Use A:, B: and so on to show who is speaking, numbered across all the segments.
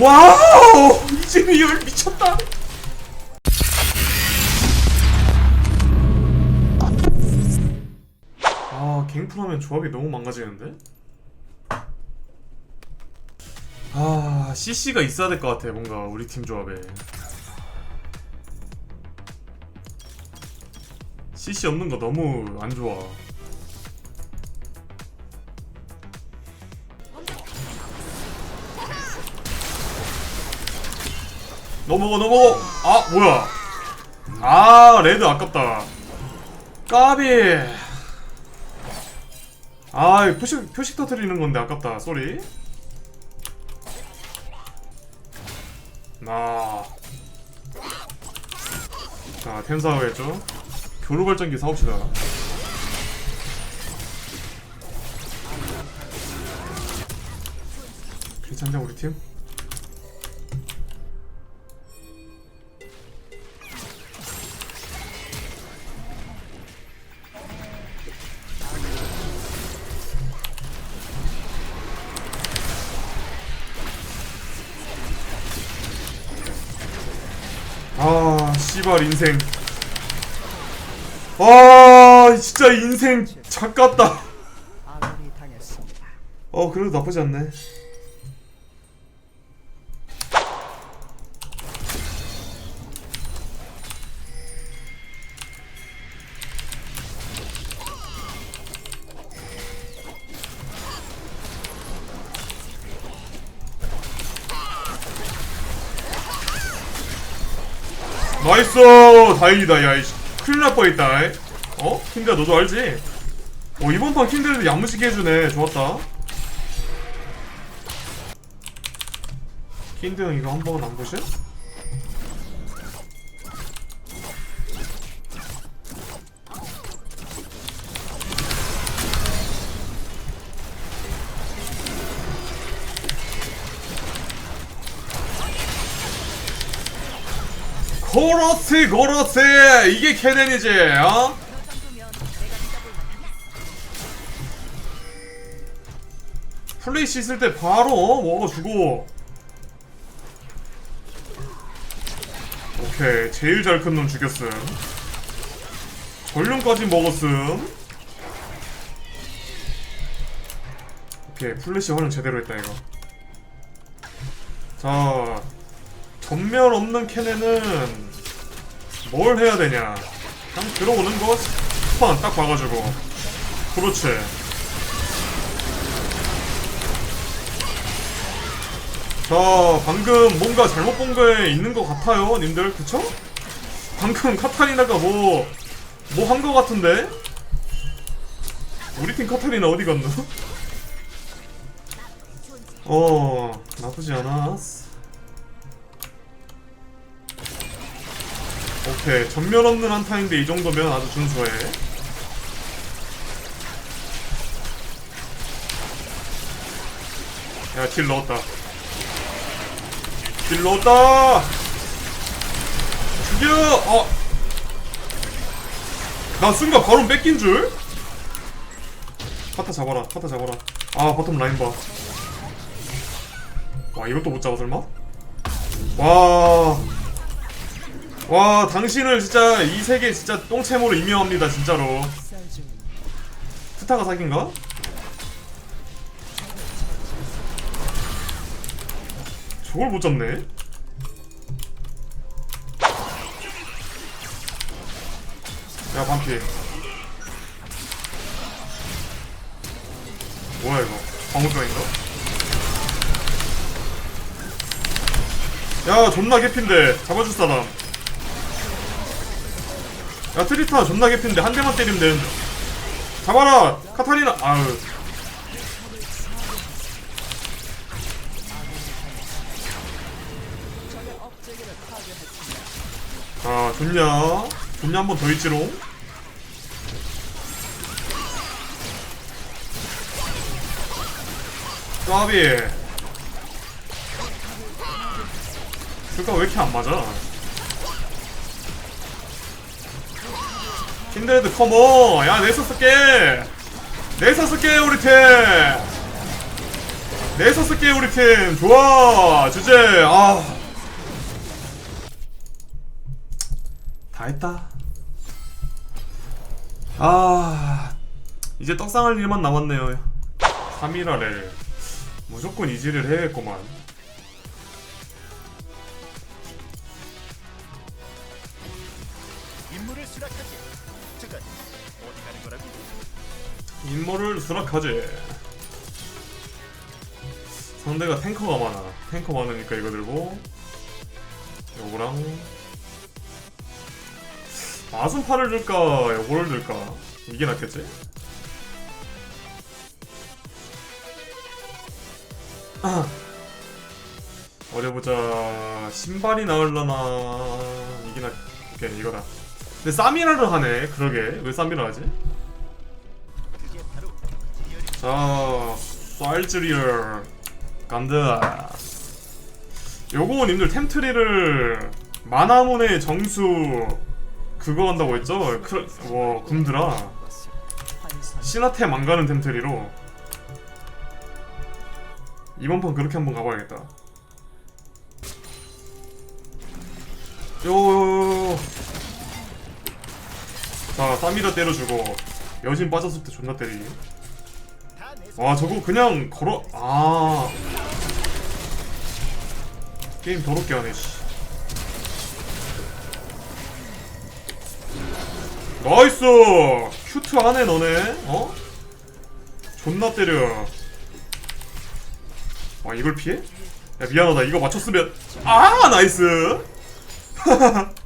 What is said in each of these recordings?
A: 와우! 이즈리얼 미쳤다. 아 갱플하면 조합이 너무 망가지는데? 아 CC가 있어야 될 것 같아 뭔가 우리 팀 조합에. CC 없는 거 너무 안 좋아 넘어가 넘어가 아 뭐야 아 레드 아깝다 까비 아 표식 표식 터트리는 건데 아깝다 쏘리 나. 자, 텐사우 했죠. 교류 발전기 사옵시다. 괜찮냐 우리 팀? 아, 씨발 인생. 아, 진짜 인생
B: 당했습니다.
A: 어, 그래도 나쁘지 않네. 나이스! 다행이다, 야, 이씨. 큰일 날 뻔했다, 이. 어? 킨드야, 너도 알지? 어, 이번 판 킨드도 야무지게 해주네. 좋았다. 킨드 형 이거 한번안 보셔? 고로스 고로스 이게 캐넨이지 어? 플레이시 있을 때 바로 어? 먹어주고 오케이 제일 잘 큰 놈 죽였음 전륜까지 먹었음 오케이 플래시 활용 제대로 했다 이거 자 전멸 없는 캐넨은 뭘 해야 되냐 그냥 들어오는 거 스판 딱 봐가지고 그렇지 자 방금 뭔가 잘못 본 거에 있는 것 같아요 님들 그쵸? 방금 카타리나가 뭐 뭐한거 같은데? 우리 팀 카타리나 어디 갔노? 어 나쁘지 않았어 오케이. 전면 없는 한타인데 이 정도면 아주 준수해. 야딜 넣었다. 딜 넣었다! 죽여! 어. 나 순간 바로 뺏긴 줄? 카타 잡아라 카타 잡아라. 아 바텀 라인 봐와 이것도 못 잡아 설마? 와 와 당신을 진짜 이 세계 진짜 똥채모로 임명합니다 진짜로. 스타가 사기인가? 저걸 못 잡네. 야 반피 뭐야 이거? 방울병인가? 야 존나 개핀데. 잡아줄 사람 야 트리타 존나 개핀데 한 대만 때리면 되는데. 잡아라 카타리나. 아유. 아 좋냐. 좋냐 한 번 더 있지롱. 까비. 줄까 왜 이렇게 안 맞아 킨드레드 컴온 야 내서 쓸게 내서 쓸게 우리 팀. 내서 쓸게 우리 팀. 좋아 주제. 아 다 했다? 아. 이제 떡상할 일만 남았네요. 3일아래. 무조건 이지를 해야겠구만
C: 임무를 수락하지.
A: 상대가 탱커가 많아. 탱커 많으니까 이거 들고. 요거랑. 마순파를 들까? 요거를 들까? 이게 낫겠지? 아. 어디 보자. 신발이 나을라나. 이게 낫 오케이 이거다. 근데 사미라를 하네. 그러게. 왜 사미라 하지? 자, 쌀즈리얼 간다. 요거 님들 템트리를 마나문의 정수 그거 한다고 했죠? 크, 와 굼드라
B: 것을 환상
A: 시나템 안 가는 템트리로 이번 판 그렇게 한번 가봐야겠다. 요. 자, 사미라 때려주고 여신 빠졌을 때 존나 때리기. 와 저거 그냥 걸어 아. 게임 더럽게 하네 씨. 나이스! 큐트 하네 너네. 어? 존나 때려. 와 이걸 피해? 야 미안하다. 이거 맞췄으면 아 나이스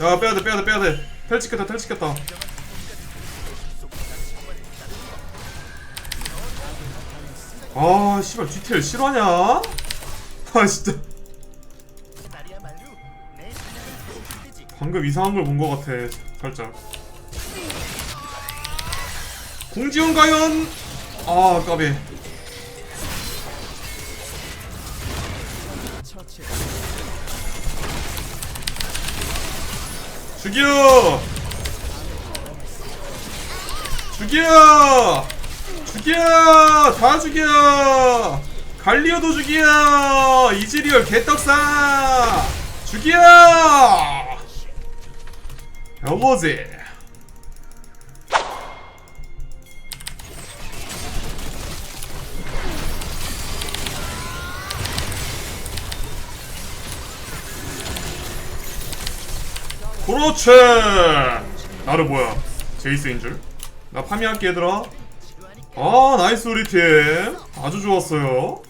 A: 야 빼야돼 빼야돼 빼야돼. 텔 찍겠다 텔 찍겠다. 아 씨발 GTL 실화냐? 아 진짜. 방금 이상한 걸 본 것 같아 살짝. 공지원 과연? 아 까비 죽여! 죽여! 죽여! 다 죽여! 갈리오도 죽여! 이즈리얼 개떡사! 죽여! 여보지 그렇지. 나를 뭐야? 제이스인 줄나 파미할게 얘들아. 아 나이스 우리 팀. 아주 좋았어요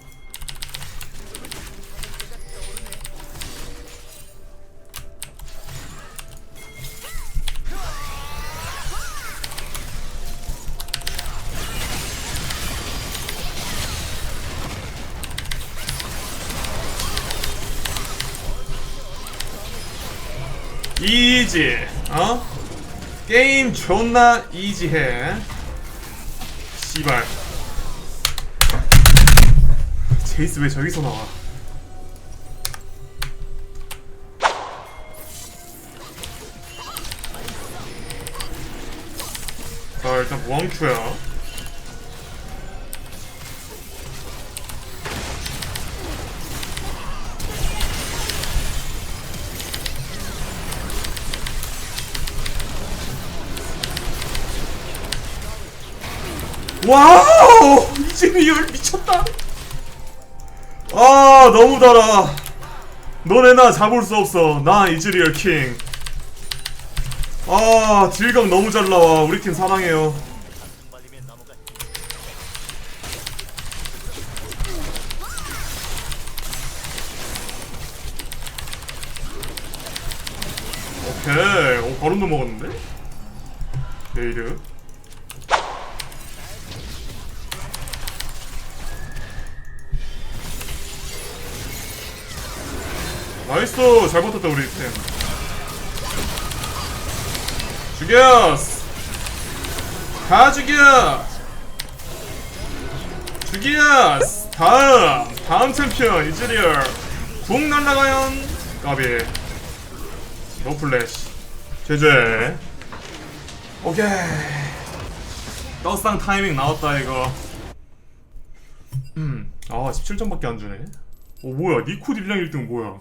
A: 이지 어? 게임 존나 이지해. 씨발. 제이스 왜 저기서 나와? 자 일단 무왕추야 와우! 이즈리얼 미쳤다. 아 너무 달아. 너네 나 잡을 수 없어. 나 이즈리얼 킹 아 딜각 너무 잘 나와. 우리 팀 사랑해요. 오케이. 오 바론도 먹었는데? 네이드 나이스. 잘 버텼다 우리 팀. 죽였어 다 죽여 죽였어 다음. 다음 챔피언 이즈리얼. 궁 날라가연. 까비. 노 플래시. 제제 오케이. 떡상 타이밍 나왔다 이거. 음아 17점밖에 안 주네. 오 뭐야. 니코 딜량 1등 뭐야